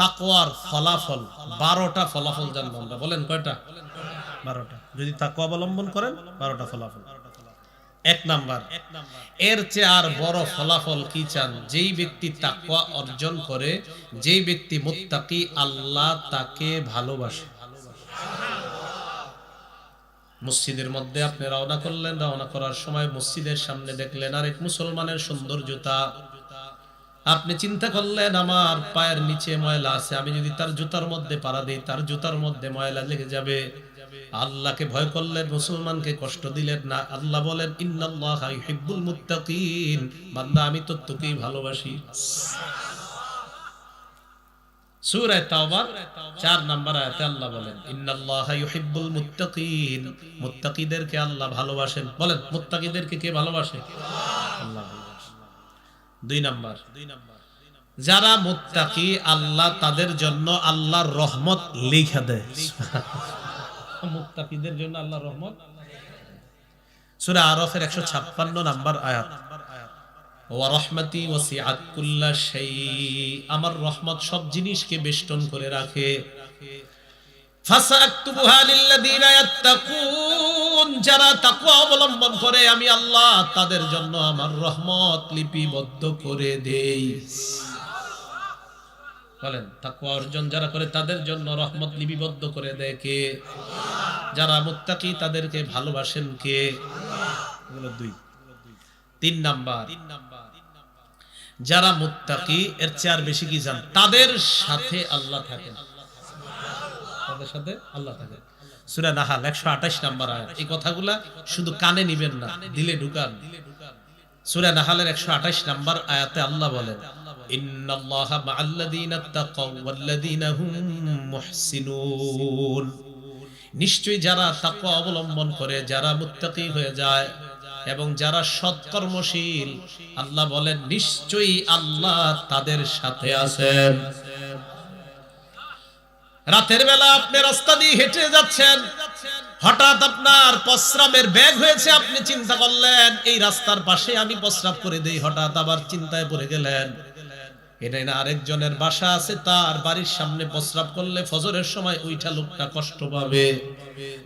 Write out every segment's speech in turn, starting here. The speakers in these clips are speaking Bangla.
তাকওয়ার ফলাফল, বারোটা ফলাফল জানব আমরা। বলেন কয়টা? বারোটা। যদি তাকওয়া অবলম্বন করেন, বারোটা ফলাফল। এক নাম্বার, এর চেয়ে আর বড় ফলাফল কি চান? যেই ব্যক্তি তাকওয়া অর্জন করে, যেই ব্যক্তি মুত্তাকি, আল্লাহ তাকে ভালোবাসে। মসজিদের মধ্যে আপনি রওনা করলেন, রওনা করার সময় মসজিদের সামনে দেখলেন আরেক মুসলমানের সুন্দর জুতা আপনি চিন্তা করলেন, আমার পায়ের নিচে ময়লা আছে, আমি যদি তার জুতার মধ্যে পাড়া দিই, তার জুতার মধ্যে ময়লা লেগে যাবে। আল্লাহকে ভয় করলেন, মুসলমানকে কষ্ট দিলেন না। আল্লাহ বলেন, ইন্নাল্লাহা বান্দা, আমি তো তোকেই ভালোবাসি। সূরা তাওবা 4 নম্বর আয়াতে আল্লাহ মুত্তাকিদেরকে আল্লাহ ভালোবাসেন। বলেন, মুত্তাকিদেরকে কে ভালোবাসে? আল্লাহ দুই নাম্বার। যারা মুত্তাকি আল্লাহ তাদের জন্য আল্লাহর রহমত লিখে দেয়। মুত্তাকিদের জন্য আল্লাহর রহমত? সূরা আরাফের 156 নাম্বার আয়াত। ওয়া রাহমাতি ওয়াসিআত কুল্লা শাই আমার রহমত সব জিনিসকে বেষ্টন করে রাখে। যারা তাকওয়া অবলম্বন করে, আমি আল্লাহ তাদের জন্য আমার রহমত লিপিবদ্ধ করে দেই। বলেন, তাকওয়া অর্জন যারা করে, তাদের জন্য রহমত লিপিবদ্ধ করে দেয় কে? যারা মুত্তাকি, তাদেরকে ভালোবাসেন কে? দুই। তিন নাম্বার। যারা মুত্তাকি, এর চেয়ে আর বেশি কি জান? তাদের সাথে আল্লাহ থাকেন। তাদের সাথে আল্লাহ থাকেন সূরা নাহাল 128 নাম্বার আয়াত। এই কথাগুলা শুধু কানে নিবেন না, দিলে ঢুকান। সূরা নাহালের 128 নাম্বার আয়াতে আল্লাহ বলেন নিশ্চয়ই যারা তাকওয়া অবলম্বন করে, যারা মুত্তাকি হয়ে যায় এবং যারা সৎকর্মশীল, আল্লাহ বলেন, নিশ্চয়ই আল্লাহ তাদের সাথে আছেন। রাতের বেলা আপনি রাস্তা দিয়ে হেঁটে যাচ্ছেন। হঠাৎ আপনার প্রস্রাবের ব্যাগ হয়েছে, আপনি চিন্তা করলেন, এই রাস্তার পাশে আমি প্রস্রাব করে দেই। হঠাৎ আবার চিন্তায় পড়ে গেলেন। এটাই না আরেকজনের বাসা আছে, তার বাড়ির সামনে প্রস্রাব করলে ফজরের সময় ওইটা লোকটা কষ্ট পাবে।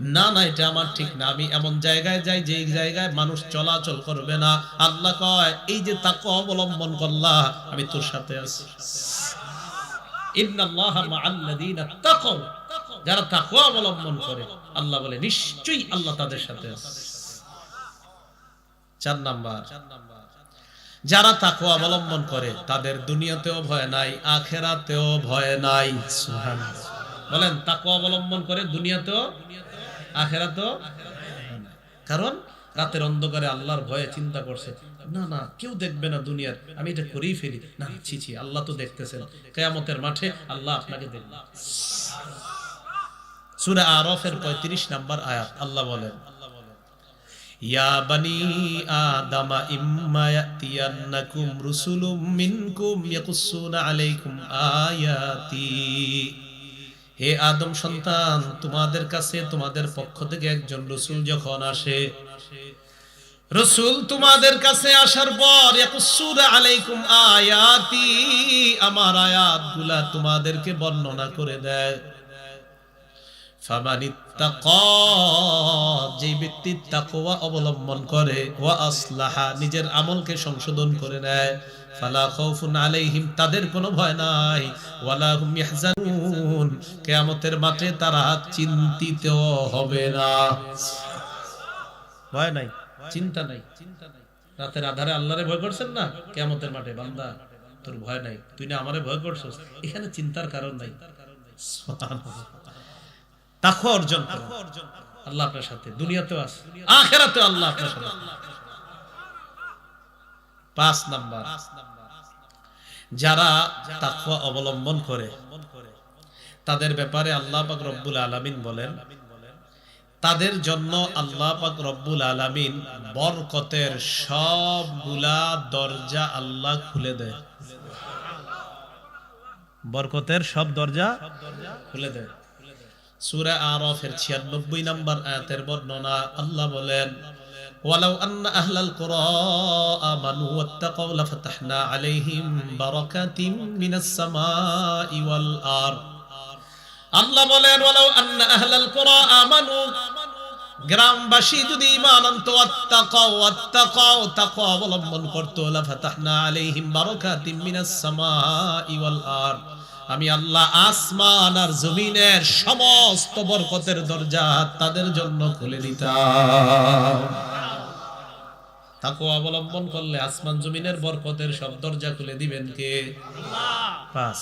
না না, এটা আমার ঠিক না। আমি এমন জায়গায় যাই যে জায়গায় মানুষ চলাচল করবে না। আল্লাহ কয়, এই যে তাকে অবলম্বন করলা, আমি তোর সাথে আছি। যারা তাকওয়া অবলম্বন করে, আল্লাহ বলে, নিশ্চয়ই আল্লাহ তাদের সাথে চার নাম্বার। যারা অবলম্বন করে, তাদের দুনিয়াতেও ভয় নাই, আখেরাতেও ভয় নাই। বলেন, তাকওয়া অবলম্বন করে দুনিয়াতেও, আখেরাতেও কারণ, রাতের অন্ধকারে আল্লাহর ভয়ে চিন্তা করছে। না না, কেউ দেখবে না দুনিয়ার। আমি এটা করেই ফেলি। না, ছি ছি, আল্লাহ তো দেখতেছেন। কেয়ামতের মাঠে আল্লাহ আপনাকে দেখবে। সূরা আরফের 35 নাম্বার আয়াত, আল্লাহ বলেন হে আদম সন্তান, তোমাদের কাছে, তোমাদের পক্ষ থেকে একজন রসুল যখন আসে রসুল তোমাদের কাছে আসার পর আলাইকুম আয়াতি, আমার আয়াতগুলা তোমাদেরকে বর্ণনা করে দেয়। যে ব্যক্তি তাকওয়া অবলম্বন করে, ওয়া আসলাহা, নিজের আমলকে সংশোধন করে নেয়। ফালা আলাইহিম, তাদের কোনো ভয় নাই। ওয়ালা কিয়ামতের মাঠে তারা চিন্তিত হবে না। ভয় নাই। চিন্তা নাই। রাতের আধারে আল্লাহরে ভয় করছেন না? কিয়ামতের মাঠে, বান্দা, তোর ভয় নাই। তুই না আমারে ভয় করছস? এখানে চিন্তার কারণ নাই। অর্জন আল্লাহ আপনার সাথে। দুনিয়াতেও আছে। আখেরাতেও আল্লাহ আপনার সাথে। পাঁচ নাম্বার। যারা তাকওয়া অবলম্বন করে, তাদের ব্যাপারে আল্লাহ পাক রব্বুল আলামিন বলেন তাদের জন্য আল্লাহ পাক রব্বুল আলামিন বরকতের সবগুলা দরজা আল্লাহ খুলে দেয় বরকতের সব দরজা খুলে দেয় সূরা আরাফের 96 নম্বর আয়াতের বর্ণনা আল্লাহ বলেন ولو أن أهل القرى آمنوا واتقوا لفتحنا عليهم بركات من السماء والأرض আল্লাহ বলেন ওয়ালাউ আন্না আহলাল কুরা আমানু গ্রামবাসী যদি ঈমান আনতো আত্তাকাও আত্তাকাও তাকওয়া অবলম্বন করতো লাফাতাহনা আলাইহিম বারাকাতিম মিনাস সামাই ওয়াল আরদ। আমি আল্লাহ আসমান আর জমিনের সমস্ত বরকতের দরজা তাদের জন্য খুলে দিতাম। তাকওয়া অবলম্বন করলে আসমান জমিনের বরকতের সব দরজা খুলে দিবেন কে? পাঁচ।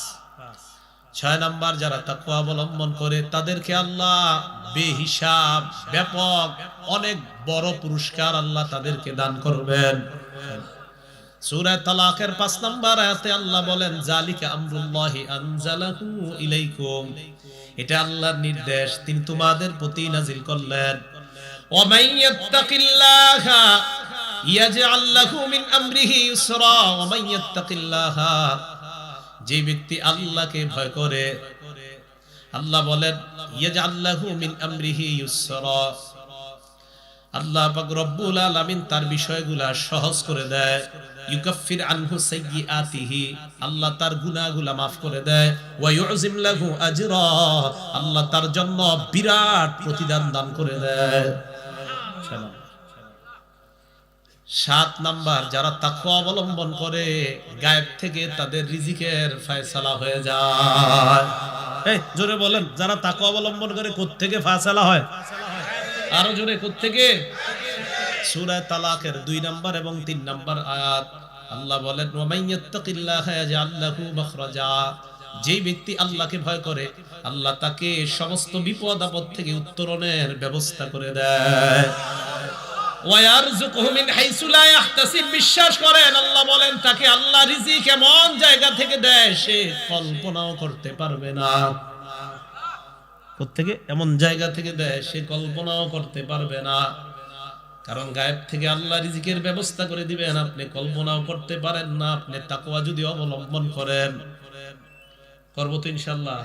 ছয় নাম্বার যারা তাকওয়া অবলম্বন করে, তাদেরকে আল্লাহ বেহিসাব, ব্যাপক, অনেক বড় পুরস্কার আল্লাহ তাদেরকে দান করবেন। নাম্বার বলেন জালিকা আমরুল্লাহি এটা আল্লাহর নির্দেশ, তিনি তোমাদের প্রতি নাজিল করলেন। ইয়াত্তাকিল্লাহা যে ব্যক্তি আল্লাহকে ভয় করে, আল্লাহ বলেন আল্লাহ রব্বুল আলামিন তার বিষয়গুলা সহজ করে দেয়। ইউকাফির আনহু সাইয়্যাতিহি আল্লাহ তার গুনাহগুলা maaf করে দেয়। ওয়া লাহু আজরা। আল্লাহ তার জন্য বিরাট প্রতিদান দান করে দেয়। সালাম সাত নাম্বার, যারা তাকওয়া অবলম্বন করে, গায়েব থেকে তাদের রিজিকের ফয়সালা হয়ে যায়। এই, জোরে বলেন, যারা তাকওয়া অবলম্বন করে কোত্থেকে ফয়সালা হয়? আরও জোরে, কোত্থেকে? সূরা তালাকের দুই নাম্বার এবং তিন নাম্বার আয়াত। আল্লাহ বলেন ওয়ামাইয়াত্তাকিল্লাহ ইয়াজআল লাহু মাখরাজা। যেই ব্যক্তি আল্লাহকে ভয় করে, আল্লাহ তাকে সমস্ত বিপদ আপদ থেকে উত্তরণের ব্যবস্থা করে দেয়। বিশ্বাস করেন, আল্লাহ বলেন, তাকে আল্লাহ রিজিক এমন জায়গা থেকে দেয়, সে কল্পনাও করতে পারবে না। থেকে এমন জায়গা থেকে দেয়, সে কল্পনাও করতে পারবে না। কারণ গায়েব থেকে আল্লাহ রিজিকের ব্যবস্থা করে দিবেন, আপনি কল্পনাও করতে পারেন না, আপনি তাকওয়া যদি অবলম্বন করেন। করব তো ইনশাল্লাহ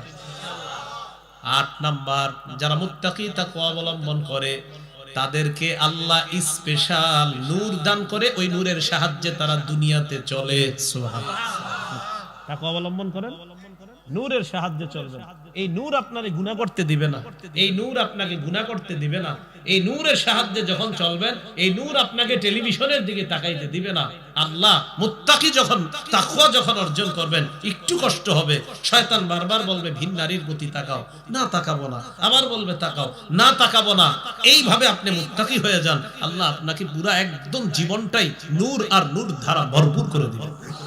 আট নাম্বার, যারা মুত্তাকি তাকওয়া অবলম্বন করে তাদেরকে আল্লাহ স্পেশাল নূর দান করে ওই নূরের সাহায্যে তারা দুনিয়াতে চলে। সোহা তাকে অবলম্বন করেন? নূরের সাহায্যে চলবেন এই নূর আপনাকে গুনাহ করতে দিবে না। এই নূর আপনাকে গুনাহ করতে দিবে না। এই নূরের সাহায্যে যখন চলবেন, এই নূর আপনাকে টেলিভিশনের দিকে তাকাইতে দিবে না। আল্লাহ, মুত্তাকি যখন, তাকওয়া যখন অর্জন করবেন, একটু কষ্ট হবে। শয়তান বারবার বলবে, ভিন নারীর প্রতি তাকাও। না, তাকাবো না। আবার বলবে, তাকাও। না, তাকাবো না। এইভাবে আপনি মুত্তাকি হয়ে যান। আল্লাহ আপনাকে পুরা একদম জীবনটাই নূর আর নূর ধারা ভরপুর করে দিবেন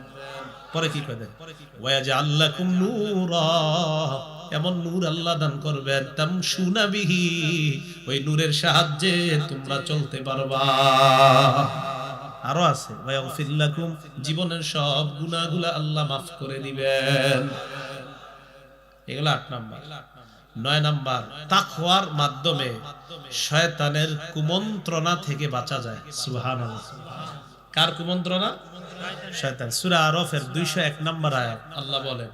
পরে কি করে এমন নূর। আল্লাহ দান করবেন তামশুনা বিহি ওই নূরের সাহায্যে তোমরা চলতে পারবা। আরও আছে জীবনের সব গুনাহগুলো আল্লাহ মাফ করে দিবেন। এগুলো আট নাম্বার। নয় নাম্বার, তাকওয়ার মাধ্যমে শয়তানের কুমন্ত্রণা থেকে বাঁচা যায়। কার কুমন্ত্রণা? শয়তান সূরা আরফের 201 নম্বর আয়াত। আল্লাহ বলেন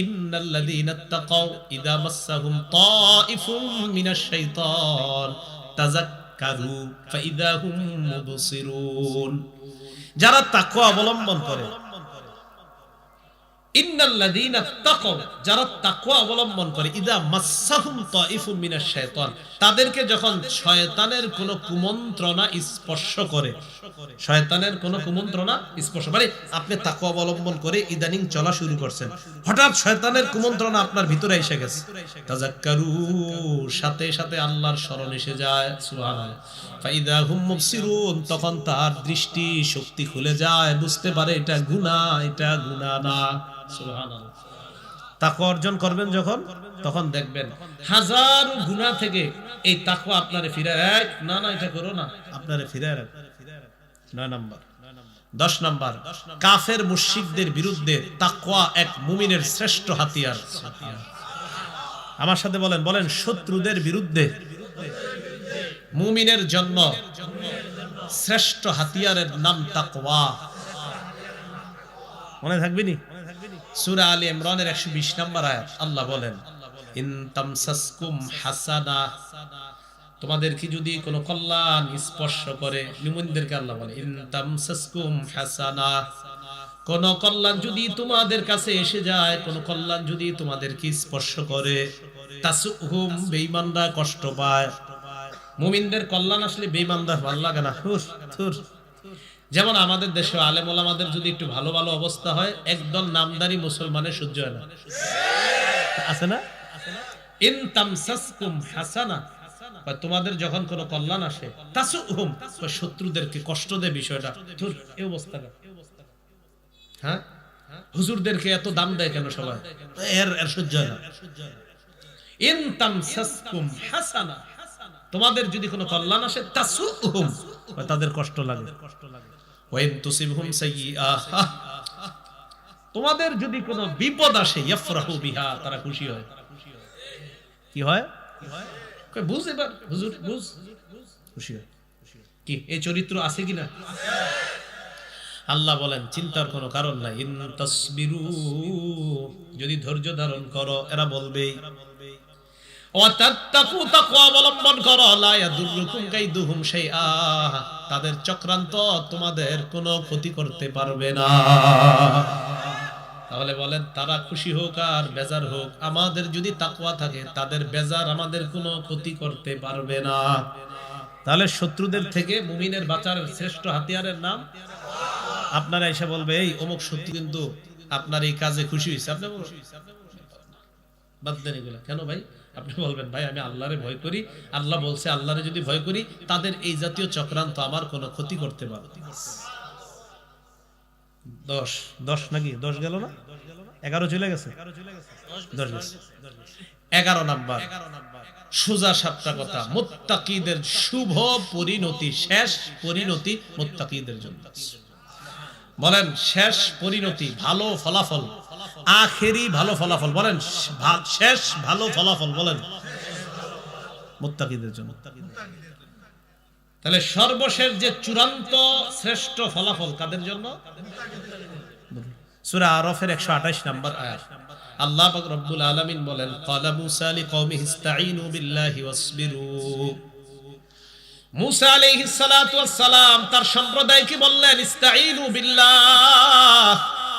ইন্নাল্লাযীনা তাকাউ ইযা মাসসাহুম তাঈফুম মিনাশ শাইতান তাযাক্কারু ফাইযা হুম মুবসিরুন. যারা তাকওয়া অবলম্বন করে তাদেরকে যখন শয়তানের কুমন্ত্রণা স্পর্শ করে, শয়তানের কুমন্ত্রণা স্পর্শ মানে আপনি অবলম্বন করে ইদানিং চলা শুরু করছেন, হঠাৎ শয়তানের কুমন্ত্রণা আপনার ভিতরে এসে গেছে। সাথে সাথে আল্লাহর স্মরণ এসে যায় তখন তার দৃষ্টি শক্তি খুলে যায়, বুঝতে পারে এটা গুনাহ এটা গুনাহ না। তাকওয়া অর্জন করবেন যখন, তখন দেখবেন হাজার গুনাহ থেকে এই তাকওয়া আপনারে ফিরায় না না, এটা করো না, আপনারে রাখবে নয় নাম্বার। দশ নাম্বার, কাফের মুশিকদের বিরুদ্ধে এক মুমিনের শ্রেষ্ঠ হাতিয়ার। আমার সাথে বলেন বলেন, শত্রুদের বিরুদ্ধে মুমিনের জন্য শ্রেষ্ঠ হাতিয়ারের নাম তাকওয়া। মনে থাকবি সূরা আলী ইমরানের 120 নম্বর আয়াত, আল্লাহ বলেন তোমাদের কি যদি কোনো কল্যাণ স্পর্শ করে, মুমিনদেরকে আল্লাহ বলে কোন কল্যাণ যদি তোমাদের কাছে এসে যায়, কোন কল্যাণ যদি তোমাদেরকে স্পর্শ করে, তাসুহুম কষ্ট পায়। মুমিনদের কল্যাণ আসলে বেঈমানরা ভালো লাগে না। থুর যেমন আমাদের দেশে আলেম ওলামাদের যদি একটু ভালো ভালো অবস্থা হয় একদল নামদারি মুসলমানের সহ্য হয় না। আছে না? ইন তামসাসকুম হাসানা তোমাদের যখন কোনো কল্যাণ আসে তাসুহুম শত্রুদেরকে কষ্ট দেয় বিষয়টা। এই হ্যাঁ? হুজুরদেরকে এত দাম দেয় কেন সবাই? এর এর সহ্য হয় না। ইন তামসাসকুম হাসানা তোমাদের যদি কোনো কল্যাণ আসে তাসুহুম তাদের কষ্ট লাগে। তোমাদের যদি কোনো বিপদ আসে বিহা, তারা খুশি হয়। কি হয়? বুঝ এবার, হুজুর, বুঝ। খুশি হয়। কি এই চরিত্র আছে কিনা? আল্লাহ বলেন, চিন্তার কোনো কারণ নাই। যদি ধৈর্য ধারণ করো, এরা বলবে তাদের চক্রান্ত তোমাদের কোনো ক্ষতি করতে পারবে না। তাহলে বলেন, তারা খুশি হোক আর বেজার হোক, আমাদের যদি তাকওয়া থাকে, তাদের বেজার আমাদের কোনো ক্ষতি করতে পারবে না। তাহলে শত্রুদের থেকে মুমিনের বাঁচার শ্রেষ্ঠ হাতিয়ারের নাম? আপনারা এসে বলবে, এই অমুক সত্যি কিন্তু আপনার এই কাজে খুশি হয়েছে আপনি বাদ দেন এগুলা। কেন ভাই? আপনি বলবেন ভাই আমি আল্লাহরে ভয় করি। আল্লাহ বলছে আল্লাহরে যদি ভয় করি তাদের এই জাতীয় চক্রান্ত আমার কোনো ক্ষতি করতে পারবে না। দশ। দশ নাকি? দশ গেল না? এগারো চলে গেছে? দশ গেছে। এগারো নাম্বার। সোজা সাতটা কথা মোত্তাকিদের শুভ পরিণতি শেষ পরিণতি মোত্তাকিদের জন্য। বলেন শেষ পরিণতি ভালো ফলাফল। আখেরি ভালো ফলাফল বলেন শেষ ভালো ফলাফল বলেন। মুত্তাকিদের জন্য। তাহলে সর্বশেষ যে চূড়ান্ত শ্রেষ্ঠ ফলাফল কাদের জন্য? সূরা আরফের 128 নম্বর আয়াত। আল্লাহ রব্বুল আলামিন বলেন, ক্বালা মূসা লিকওমিহি ইসতাঈনু বিল্লাহি ওয়াসবিরু। মুসা আলাইহিস সালাতু ওয়াস সালাম তার সম্প্রদায়কে বললেন, ইস্তাঈনু বিল্লাহ।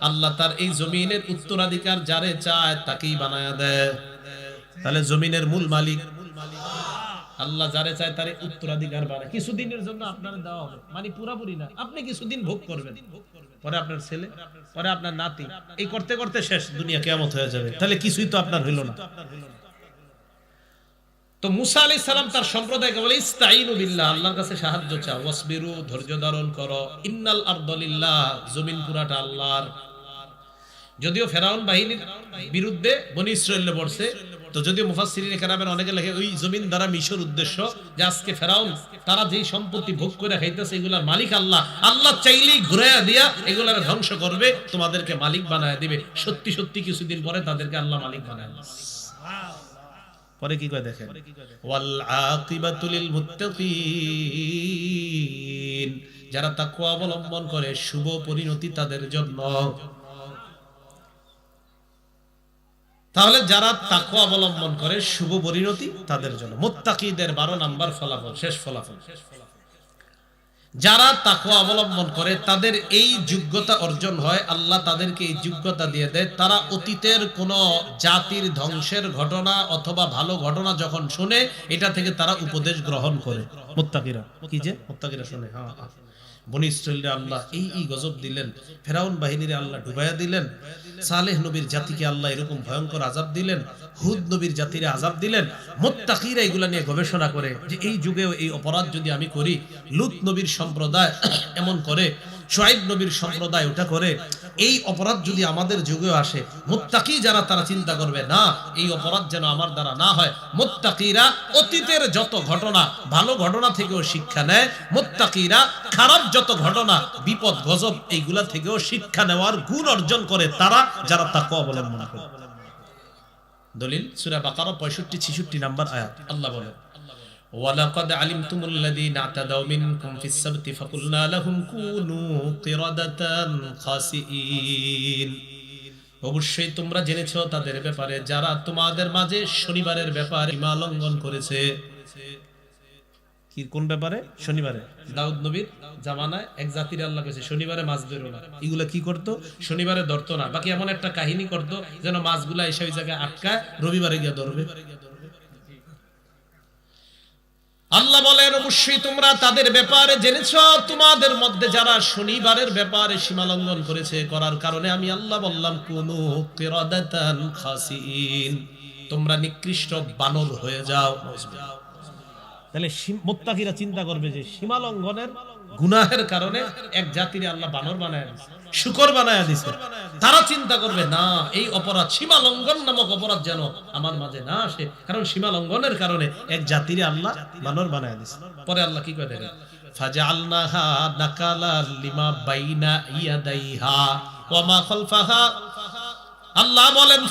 আল্লাহ তার এই জমিনের উত্তরাধিকার যারে চায় তাকেই দেয়। তাহলে জমিনের মূল মালিক আল্লাহ যারে চায় তারে উত্তরাধিকার বানায়। কিছুদিনের জন্য আপনার দেওয়া হবে। মানে পুরাপুরি না। আপনি কিছুদিন ভোগ করবেন। পরে আপনার ছেলে, পরে আপনার নাতি। এই করতে করতে শেষ। দুনিয়া কেমত হয়ে যাবে। তাহলে কিছুই তো আপনার হইল না। তো মুসা আলাইহিস সালাম তার সম্প্রদায়কে বলে ইস্তাইনু বিল্লাহ, আল্লাহর কাছে সাহায্য চাও। ওয়াসবিরু, ধৈর্য ধারণ করো। ইন্নাল আরদলিল্লাহ জমিন পুরাটা আল্লাহর। যদিও ফেরাউন বাহিনীর বিরুদ্ধে বনি ইসরায়েলে পড়ছে, তো যদিও মুফাসসিরিন কেরামের অনেকে লেখে, ওই জমিন দ্বারা মিশর উদ্দেশ্য যে আজকে ফেরাউন, তারা যেই সম্পত্তি ভোগ করে খাইতেছে, এগুলার মালিক আল্লাহ। আল্লাহ চাইলেই ঘুরাইয়া দিয়া এগুলার ধ্বংস করবে, তোমাদেরকে মালিক বানায় দিবে। সত্যি সত্যি কিছুদিন পরে তাদেরকে আল্লাহ মালিক বানায়। পরে কি করে দেখেন? ওয়াল আকিবাতু মুত্তাকিন। যারা তাকওয়া অবলম্বন করে শুভ পরিণতি তাদের জন্য। তাহলে যারা তাকু অবলম্বন করে শুভ পরিণতি তাদের জন্য। মুত্তাকিদের 12 নাম্বার ফলাফল শেষ ফলাফল শেষ ফলাফল। যারা তাকুয়া অবলম্বন করে, তাদের এই যোগ্যতা অর্জন হয়, আল্লাহ তাদেরকে এই যোগ্যতা দিয়ে দেয়। তারা অতীতের কোন জাতির ধ্বংসের ঘটনা অথবা ভালো ঘটনা যখন শুনে, এটা থেকে তারা উপদেশ গ্রহণ করে। মুত্তাকিরা। কি যে? মুত্তাকিরা শুনে হ্যাঁ। বনি আল্লাহ এই এই গজব দিলেন, ফেরাউন বাহিনীরে আল্লাহ ডুবাইয়া দিলেন, সালেহ নবীর জাতিকে আল্লাহ এরকম ভয়ঙ্কর আজাব দিলেন, হুদ নবীর জাতিরে আজাব দিলেন, মোত্তাকিরা এগুলা নিয়ে গবেষণা করে যে এই যুগেও এই অপরাধ যদি আমি করি, লুত নবীর সম্প্রদায় এমন করে শোয়েব নবীর সম্প্রদায় ওটা করে, এই অপরাধ যদি আমাদের যুগেও আসে, মোত্তাকি যারা তারা চিন্তা করবে, না, এই অপরাধ যেন আমার দ্বারা না হয়। মোত্তাকিরা অতীতের যত ঘটনা, ভালো ঘটনা থেকেও শিক্ষা নেয়। মোত্তাকিরা খারাপ যত ঘটনা, বিপদ, গজব, এইগুলা থেকেও শিক্ষা নেওয়ার গুণ অর্জন করে তারা যারা তাকে অবলম্বন করে। দলিল, সূরা বাকারা 65 66 নাম্বার আয়াত, আল্লাহ বলেন ولقد علمتم الذين اعتدوا منكم في السبت فقلنا لهم كونوا قردة خاسئين অবশ্যই তোমরা জেনেছ তাদের ব্যাপারে যারা তোমাদের মাঝে শনিবারের ব্যাপারে সীমা লঙ্ঘন করেছে কি কোন ব্যাপারে শনিবারে দাউদ নবীর জামানায় এক জাতির আল্লাহ করেছে শনিবারে মাছ ধরো না এগুলা কি করতো শনিবারে ধরতো না বাকি এমন একটা কাহিনী করতো যেন মাছগুলা এসে ওই জায়গায় আটকায় রবিবারে গিয়ে ধরবে আল্লাহ বলেন, অবশ্যই তোমরা তাদের ব্যাপারে জেনেছ। তোমাদের মধ্যে যারা শনিবারের ব্যাপারে সীমালঙ্ঘন করেছে, করার কারণে আমি আল্লাহ বললাম, কোন তোমরা নিকৃষ্ট বানর হয়ে যাও। তাহলে মোত্তাকিরা চিন্তা করবে যে সীমা লঙ্ঘনের গুনাহের কারণে এক জাতির আল্লাহ বানর বানায় শুকর বানায় দিছে তারা চিন্তা করবে, না, এই অপরাধ সীমা লঙ্ঘন নামক অপরাধ যেন আমার মাঝে না আসে। কারণ সীমা লঙ্ঘনের কারণে এক জাতির আল্লাহ বানর বানায় দিছে পরে আল্লাহ কি করে দেখেন? ফাজআলনাহা নাকালা লিমা বাইনা ইয়াদাইহা ওয়া মা খালফাহা আল্লাহ বলেন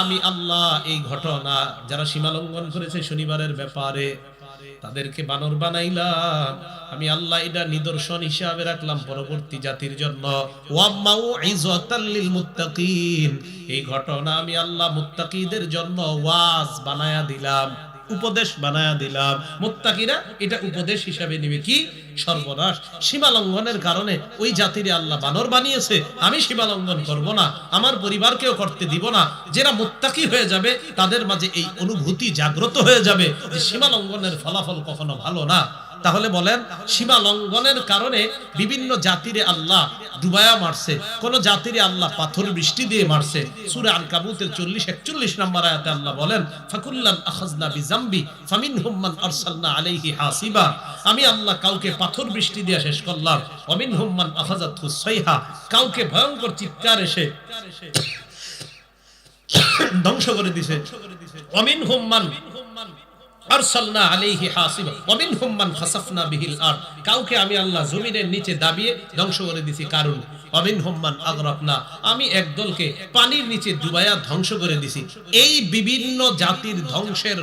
আমি আল্লাহ এই ঘটনা যারা সীমা লঙ্ঘন করেছে শনিবারের ব্যাপারে তাদেরকে বানর বানাইলাম। আমি আল্লাহ এটা নিদর্শন হিসাবে রাখলাম পরবর্তী জাতির জন্য। এই ঘটনা আমি আল্লাহ মুত্তাকিদের জন্য ওয়াজ বানায়া দিলাম। উপদেশ বানায়া দিলাম। মুত্তাকিরা এটা উপদেশ হিসাবে নিবে। কি? সর্বনাশ। সীমা লঙ্ঘনের কারণে ওই জাতিরে আল্লাহ বানর বানিয়েছে। আমি সীমা লঙ্ঘন করব না। আমার পরিবারকেও করতে দিব না। যারা মুত্তাকি হয়ে যাবে, তাদের মাঝে এই অনুভূতি জাগ্রত হয়ে যাবে যে সীমা লঙ্ঘনের ফলাফল কখনো ভালো না। তাহলে বলেন, সীমা লঙ্ঘনের কারণে বিভিন্ন জাতিরে আল্লাহ ডুবায়া মারছে। কোন জাতিরে আল্লাহ পাথর বৃষ্টি দিয়ে মারছে। সূরা আনকাবুতের 40 41 নম্বর আয়াতে আল্লাহ বলেন, ফাকুল্লান আখাযনা বিজামবি ফামিনহুম মান আরসালনা আলাইহি হাসিবা। আমি আল্লাহ কাউকে পাথর বৃষ্টি দিয়ে শেষ করলাম। ওমিনহুম মান আখাযাতহু সাইহা কাউকে ভয়ঙ্কর চিৎকার এসে ধ্বংস করে দিছে। ওমিনহুম মান আরসালনা আলাইহি ওয়া মিনহুম মান খাসাফনা বিহিল কাউকে আমি আল্লাহ জমিনের নিচে দাবিয়ে ধ্বংস করে দিছি, কারণ, ওয়া মিনহুম মান আমি একদলকে পানির নিচে ডুবায়া ধ্বংস করে দিছি। এই বিভিন্ন জাতির ধ্বংসের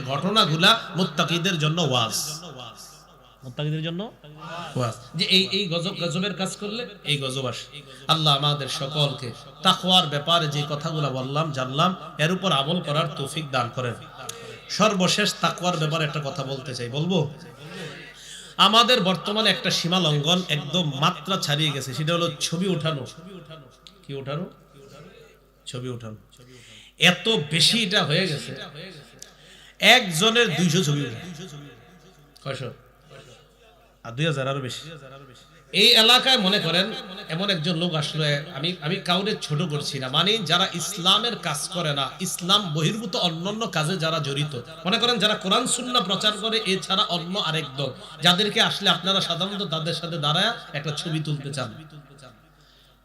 মুত্তাকিদের জন্য ওয়াজ। মুত্তাকিদের জন্য ওয়াজ। যে এই এই গজব, গজবের কাজ করলে এই গজব আসে। আল্লাহ আমাদের সকলকে তাকওয়ার ব্যাপারে যে কথাগুলো বললাম, জানলাম, এর উপর আমল করার তৌফিক দান করেন। সর্বশেষ তাকুয়ার ব্যাপারে একটা কথা বলতে চাই, বলব? আমাদের বর্তমানে একটা সীমা লঙ্ঘন একদম মাত্রা ছাড়িয়ে গেছে, সেটা হলো ছবি ওঠানো। কি ওঠানো? ছবি ওঠানো। এত বেশি এটা হয়ে গেছে। একজনের দুইশো ছবি কয়শো? আর দুই হাজার আরও বেশি। এই এলাকায় মনে করেন, এমন একজন লোক আসলে আমি আমি কাউরে ছোট করছি না। মানে যারা ইসলামের কাজ করে না, ইসলাম বহির্ভূত অন্যান্য কাজে যারা জড়িত, মনে করেন যারা কোরআন, সুন্না প্রচার করে, এছাড়া অন্য আরেক দল, যাদেরকে আসলে আপনারা সাধারণত তাদের সাথে দাঁড়ায় একটা ছবি তুলতে চান।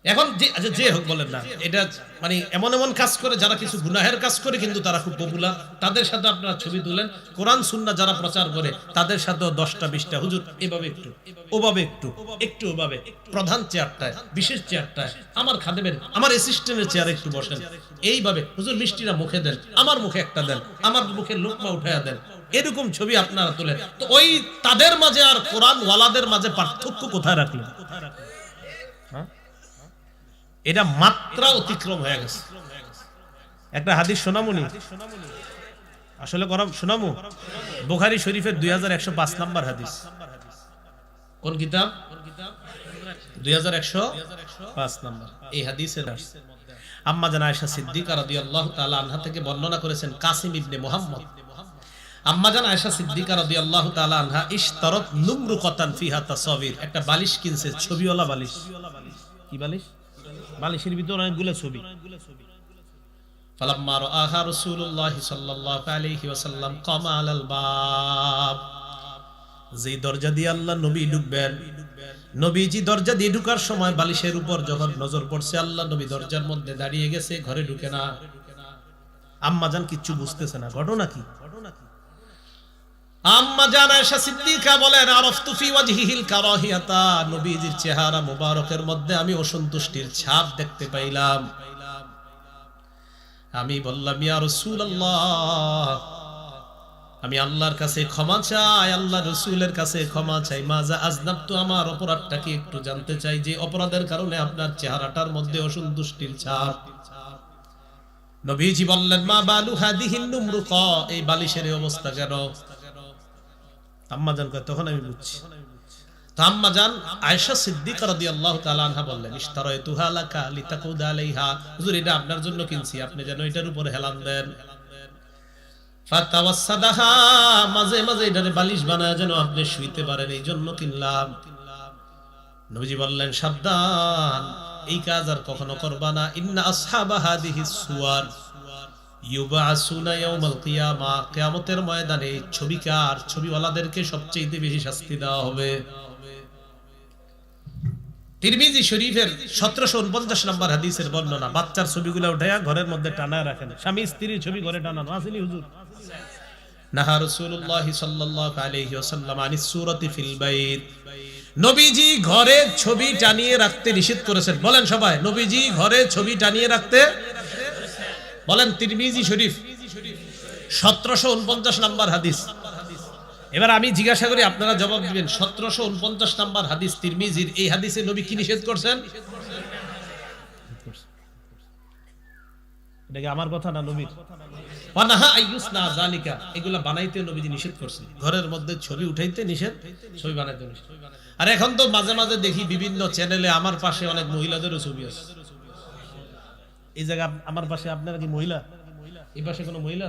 এখন যে আচ্ছা, যে হোক বলেন না। এটা মানে এমন এমন কাজ করে যারা কিছু গুনাহের কাজ করে কিন্তু তারা খুব পপুলার তাদের সাথে আপনারা ছবি তুলেন। কোরআন সুন্না যারা প্রচার করে তাদের সাথেও দশটা বিশটা। হুজুর এভাবে একটু ওভাবে একটু একটু ওভাবে। প্রধান চেয়ারটায় বিশেষ চেয়ারটায় আমার খাদেমের আমার অ্যাসিস্ট্যান্টের চেয়ারে একটু বসেন। এইভাবে হুজুর মিষ্টিরা মুখে দেন আমার মুখে একটা দেন আমার মুখে লোকমা উঠাইয়া দেন। এরকম ছবি আপনারা তোলেন। তো ওই তাদের মাঝে আর কোরআন ওয়ালাদের মাঝে পার্থক্য কোথায় রাখলেন? হ্যাঁ এটা মাত্রা অতিক্রম হয়ে গেছে। একটা হাদিস শোনামুনি আসলে করা শোনামু বুখারী শরীফের দুই হাজার একশো পাঁচ নাম্বার হাদিস। কোন কিতাব? আনহা থেকে বর্ণনা করেছেন তাআলা আনহা একটা বালিশ কিনছে, ছবিওয়ালা বালিশ। কি বালিশ? বালিশের ভিতর অনেকগুলো ছবি। ফালাম্মা রাআহা রাসূলুল্লাহ সাল্লাল্লাহু আলাইহি ওয়াসাল্লাম কামা আলাল বাব। যে দরজা দিয়ে আল্লাহ নবী ঢুকবেন, নবীজি দরজা দিয়ে ঢুকার সময় বালিশের উপর যখন নজর পড়ছে আল্লাহ নবী দরজার মধ্যে দাঁড়িয়ে গেছে, ঘরে ঢুকে না। আম্মা জান কিচ্ছু বুঝতেছে না। ঘটনা কি? আমি অসন্তুষ্টির ছাপ দেখতে পাইলাম। আমি বললাম আমি আল্লাহর কাছে ক্ষমা চাই, আল্লাহ রসুলের কাছে ক্ষমা চাই। মাজা আজনাব তো আমার অপরাধটা কি একটু জানতে চাই যে অপরাধের কারণে আপনার চেহারাটার মধ্যে অসন্তুষ্টির ছাপ? নবীজি বললেন, মা বালু হাদিহিন নুমরুকা। এই বালিশের অবস্থা কেন আম্মা কয়, তখন আমি বুঝছি। তো আম্মা জান আয়েশা সিদ্দিকা রাদিয়াল্লাহু তাআলা আনহা বললেন, ইশতারাইতুহা লাকা লিতাকুদ আলাইহা। হুজুর, এটা আপনার জন্য কিনছি, আপনি যেন এটার উপর হেলান দেন। ফাতাওয়াসাদাহা, মাঝে মাঝে এটারে বালিশ বানায় যেন আপনি শুইতে পারেন, এই জন্য কিনলাম। নবীজি বললেন, সাবধান, এই কাজ আর কখনো করবা না। ইন্না আসহাবা হাদিহি সুয়ার। কিয়ামতের ময়দানে ছবিকার, ছবিওয়ালাদেরকে সবচেয়ে বেশি শাস্তি দেওয়া হবে। তিরমিজি শরীফের সতেরোশো উনপঞ্চাশ নম্বর হাদিসের বর্ণনা, বাচ্চার ছবিগুলো উঠাইয়া ঘরের মধ্যে টানায় রাখেন। স্বামী স্ত্রীর ছবি ঘরে টানানো। আসেনি হুজুর? নাহা বাইত। নবীজি ঘরে ছবি টানিয়ে রাখতে নিষেধ করেছেন। বলেন সবাই, নবীজি ঘরে ছবি টানিয়ে রাখতে বলেন তিরমিজি শরীফ, সতেরোশো উনপঞ্চাশ নাম্বার হাদিস। এবার আমি জিজ্ঞাসা করি, আপনারা জবাব দিবেন, সতেরোশো উনপঞ্চাশ নাম্বার হাদিস তিরমিজির এই হাদিসে নবী কি নিষেধ করছেন? আমার কথা না নবীর? এগুলা বানাইতে নবীজি নিষেধ করছেন। ঘরের মধ্যে ছবি উঠাইতে নিষেধ, ছবি বানাইতে আর এখন তো মাঝে মাঝে দেখি বিভিন্ন চ্যানেলে আমার পাশে অনেক মহিলাদেরও ছবি আছে। এই জায়গা আমার পাশে আপনার কি মহিলা? এই পাশে কোনো মহিলা?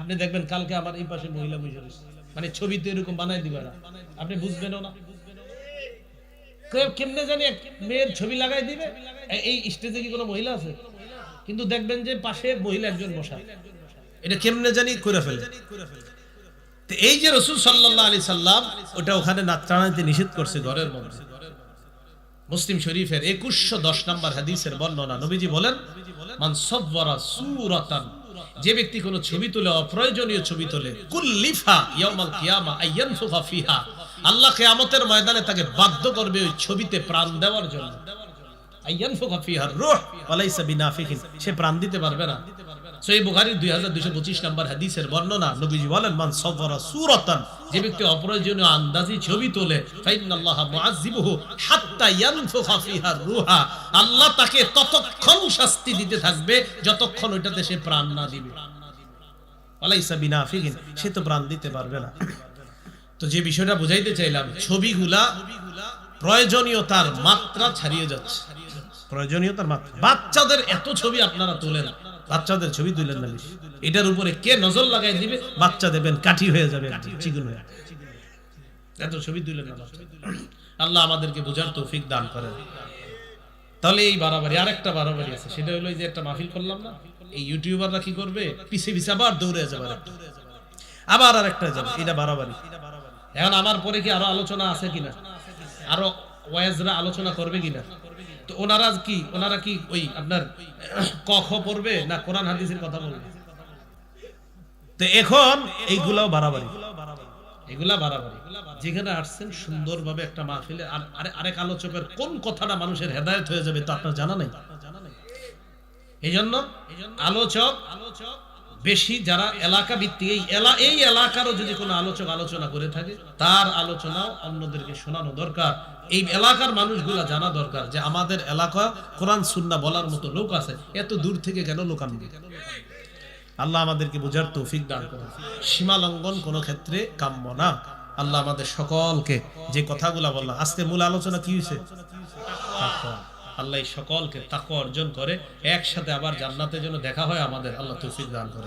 আপনি দেখবেন কালকে আমার এই পাশে মহিলা বসে রয়েছে। মানে ছবি তো এরকম বানাই দিবে না। আপনি বুঝবেনও না। কেমনে জানি মেয়ের ছবি লাগাই দিবে? এই স্টেজে কি কোনো মহিলা আছে? কিন্তু দেখবেন যে পাশে মহিলা একজন বসা। এটা কেমনে জানি করে ফেলে এই যে রসুল সাল্লাল্লাহু আলাইহি সাল্লাম, ওটা ওখানে নাচ নিষেধ করছে ঘরের মধ্যে। মুসলিম শরীফের একুশশো দশ নম্বর হাদিসের বর্ণনা নবীজি বলেন, মান সব্বরা সুরাতান যে ব্যক্তি কোনো ছবি তুলে, অপ্রয়োজনীয় ছবি তোলে, কুল্লিফা ইয়াউমাল কিয়ামা আইয়ানফুখা ফিহা আল্লাহ কিয়ামতের ময়দানে তাকে বাধ্য করবে ওই ছবিতে প্রাণ দেওয়ার জন্য। আইয়ানফুখা ফিহা রূহ ওয়ালাইসা বিনাফিকিন সে প্রাণ দিতে পারবে না। 2225 নম্বর হাদিসের বর্ণনা ছবি তোলে ততক্ষণ শাস্তি দিতে থাকবে, যতক্ষণ ওইটাতে সে প্রাণ না দিবে। সে তো প্রাণ দিতে পারবে না। তো যে বিষয়টা বুঝাইতে চাইলাম, ছবিগুলা প্রয়োজনীয়তার মাত্রা ছাড়িয়ে যাচ্ছে। প্রয়োজনীয়তার মাত্রা। বাচ্চাদের এত ছবি আপনারা তোলেন বাচ্চাদের ছবি তুলেন না এটার উপরে কে নজর লাগাই দিবে? বাচ্চা দেবেন, কাঠি হয়ে যাবে, চিকুন হয়ে এত ছবি তুলেন না আল্লাহ আমাদেরকে বোঝার তৌফিক দান করেন। তাহলে এই বাড়াবাড়ি, আরেকটা বাড়াবাড়ি আছে। সেটা হলো যে একটা মাহফিল করলাম না, এই ইউটিউবাররা কি করবে? পিছে পিছে আবার দৌড়ে যাবে। আবার আরেকটা যাবে, এটা বাড়াবাড়ি। এখন আমার পরে কি আরও আলোচনা আছে কিনা? আরও ওয়াইজরা আলোচনা করবে কিনা? তো ওনারা কি ওনারা কি ওই আপনার ক খ পড়বে না কোরআন হাদিসের কথা বলবে? তো এখন এইগুলাও বাড়াবাড়ি। এগুলা বাড়াবাড়ি। যেখানে আসছেন সুন্দরভাবে একটা মাহফিলে, আর আরেক আলোচকের কোন কথাটা মানুষের হেদায়েত হয়ে যাবে তা আপনার জানা নাই? এই জন্য আলোচক আলোচক বেশি যারা এলাকা ভিত্তিক, এই এলা, এই এলাকারও যদি কোনো আলোচক আলোচনা করে থাকে, তার আলোচনাও অন্যদেরকে শোনানো দরকার। এই এলাকার মানুষগুলা জানা দরকার যে আমাদের এলাকা কোরআন, সুন্না বলার মতো লোক আছে, এত দূর থেকে কেন লোক আনবে? আল্লাহ আমাদেরকে বোঝার তৌফিক দান করুন। সীমা লঙ্ঘন কোনো ক্ষেত্রে কাম্য না। আল্লাহ আমাদের সকলকে যে কথাগুলা বললাম আজকে মূল আলোচনা কি হয়েছে। আল্লাহ সকলকে তাকওয়া অর্জন করে, একসাথে আবার জান্নাতের জন্য দেখা হয়। আমাদের আল্লাহ তৌফিক দান করে